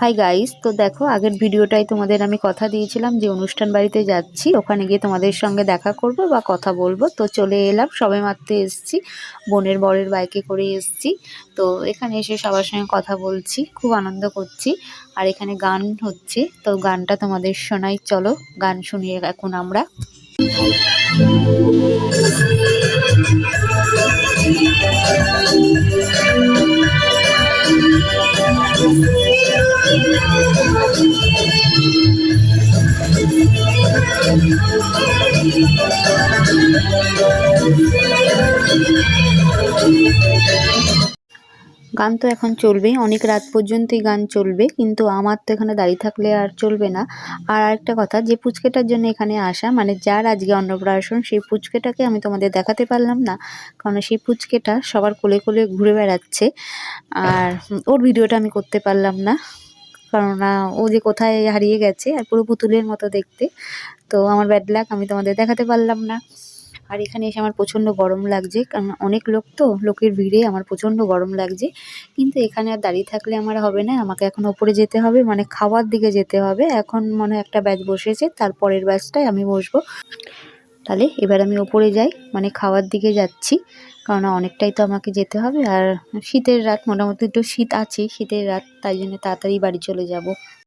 Hi guys তো দেখো, আগের ভিডিওটাই তোমাদের আমি কথা দিয়েছিলাম যে অনুষ্ঠান বাড়িতে যাচ্ছি, ওখানে গিয়ে তোমাদের সঙ্গে দেখা করব বা কথা বলব। তো চলে এলাম সবে মাত্র এসছি, বোনের বরের বাইকে করে এসছি। তো এখানে এসে সবার সঙ্গে কথা বলছি, খুব আনন্দ করছি। আর এখানে গান হচ্ছে, তো গানটা তোমাদের শোনাই, চলো গান শুনিয়ে এখন আমরা। গান তো এখন চলবেই, অনেক রাত পর্যন্তই গান চলবে, কিন্তু আমার তো এখানে দাঁড়িয়ে থাকলে আর চলবে না। আর আরেকটা কথা, যে পুচকেটার জন্য এখানে আসা মানে যার আজকে অন্নপ্রাশন, সেই পুচকেটাকে আমি তোমাদের দেখাতে পারলাম না, কারণ সেই পুচকেটা সবার কোলে কোলে ঘুরে বেড়াচ্ছে, আর ওর ভিডিওটা আমি করতে পারলাম না। কেননা ও যে কোথায় হারিয়ে গেছে আর পুরো পুতুলের মতো দেখতে। তো আমার ব্যাড লাক আমি তোমাদের দেখাতে পারলাম না। আর এখানে এসে আমার প্রচণ্ড গরম লাগছে, কারণ অনেক লোক তো, লোকের ভিড়ে আমার প্রচণ্ড গরম লাগছে। কিন্তু এখানে আর দাঁড়িয়ে থাকলে আমার হবে না, আমাকে এখন ওপরে যেতে হবে মানে খাওয়ার দিকে যেতে হবে। এখন মনে একটা ব্যাচ বসেছে, তারপরের ব্যাচটায় আমি বসবো। তাহলে এবার আমি ওপরে যাই মানে খাওয়ার দিকে যাচ্ছি। কারণ অনেকটাই তো আমাকে যেতে হবে, আর শীতের রাত, মোটামুটি একটু শীত আছে, শীতের রাত, তাই জন্য তাড়াতাড়ি বাড়ি চলে যাব।